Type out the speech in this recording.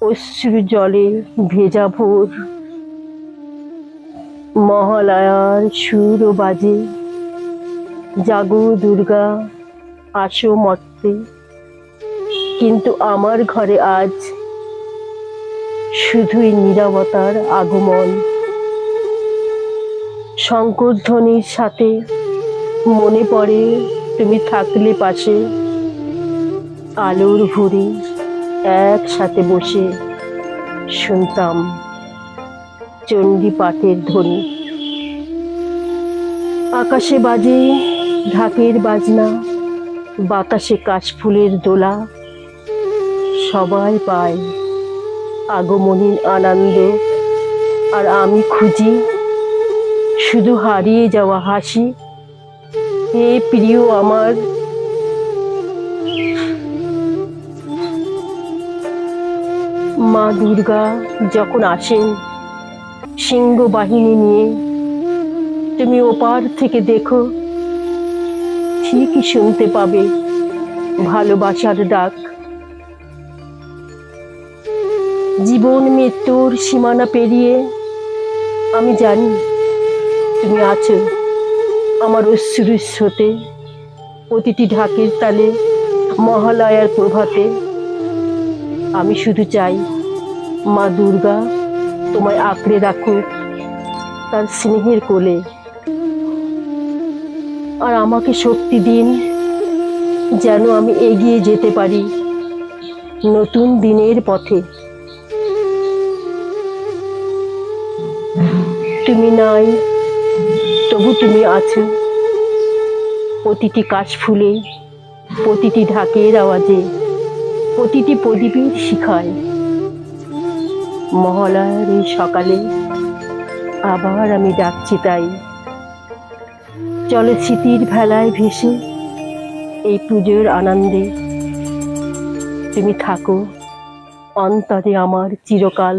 অশ্রু জলে ভেজা ভোর। মহালয়ার সুর বাজে। জাগো দুর্গা, আসো মর্তে। কিন্তু আমার ঘরে আজ শুধুই নীরবতার আগমন। শঙ্করধ্বনির সাথে মনে পড়ে তুমি থাকলে পাশে আলোর ভুরি। একসাথে বসে শুনতাম চণ্ডী পাঠের ধ্বনি। আকাশে বাজে ঢাকের বাজনা, বাতাসে কাশফুলের দোলা। সবাই পায় আগমনীর আনন্দ, আর আমি খুঁজি শুধু হারিয়ে যাওয়া হাসি। হে প্রিয় আমার মা দুর্গা যখন আসেন, সিংহ বাহিনী নিয়ে, তুমি ওপার থেকে দেখো, ঠিকই শুনতে পাবে ভালোবাসার ডাক। জীবন মৃত্যুর সীমানা পেরিয়ে, আমি জানি তুমি আছো আমার অশ্রুর স্রোতে, প্রতিটি ঢাকের তালে মহালয়ার প্রভাতে। আমি শুধু চাই মা দুর্গা তোমায় আঁকড়ে রাখুক তার স্নেহের কোলে। আর আমাকে শক্তি দিন যেন আমি এগিয়ে যেতে পারি নতুন দিনের পথে। তুমি নাই, তবু তুমি আছো। প্রতিটি কাশ ফুলে প্রতিটি ঢাকের আওয়াজে। প্রতিটি প্রদীপের শিখায় মহালয়ার এই সকালে আবার আমি ডাকছি তাই। চলে স্মৃতির ভেলায় ভেসে এই পুজোর আনন্দে তুমি থাকো। অন্তরে আমার চিরকাল